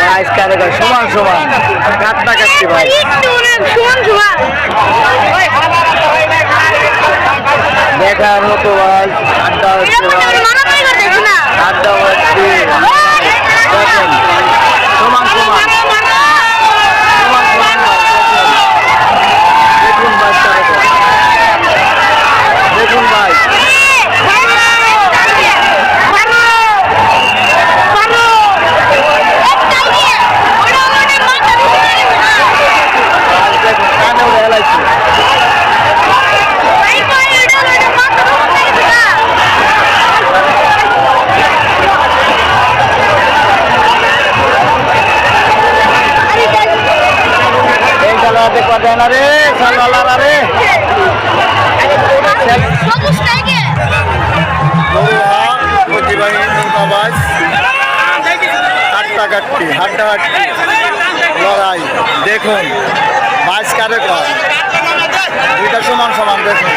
বাইশ কারিগর সমান সমান। কাটটা কাটছি ভাই। দেখার মতো ভাই আড্ডা দেখবা দেয় না রে সাল্লাহ রে প্রতিবাহী নৌকাবাজ হাট্টা কাটটি হাড্ডা হাট্টি লড়াই দেখুন বাইশ কারে কর দুইটা সমান সমান দেখুন।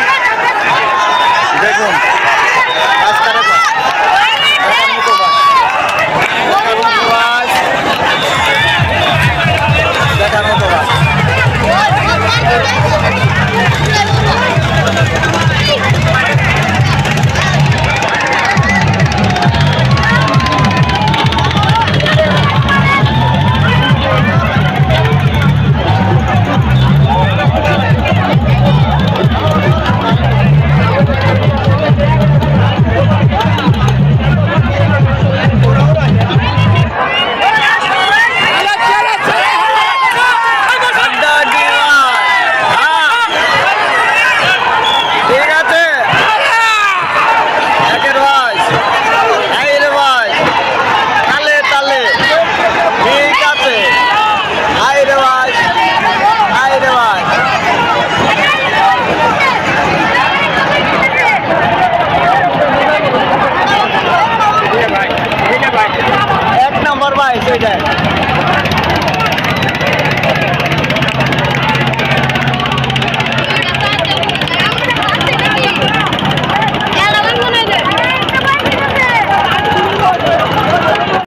বাইশ ওইটা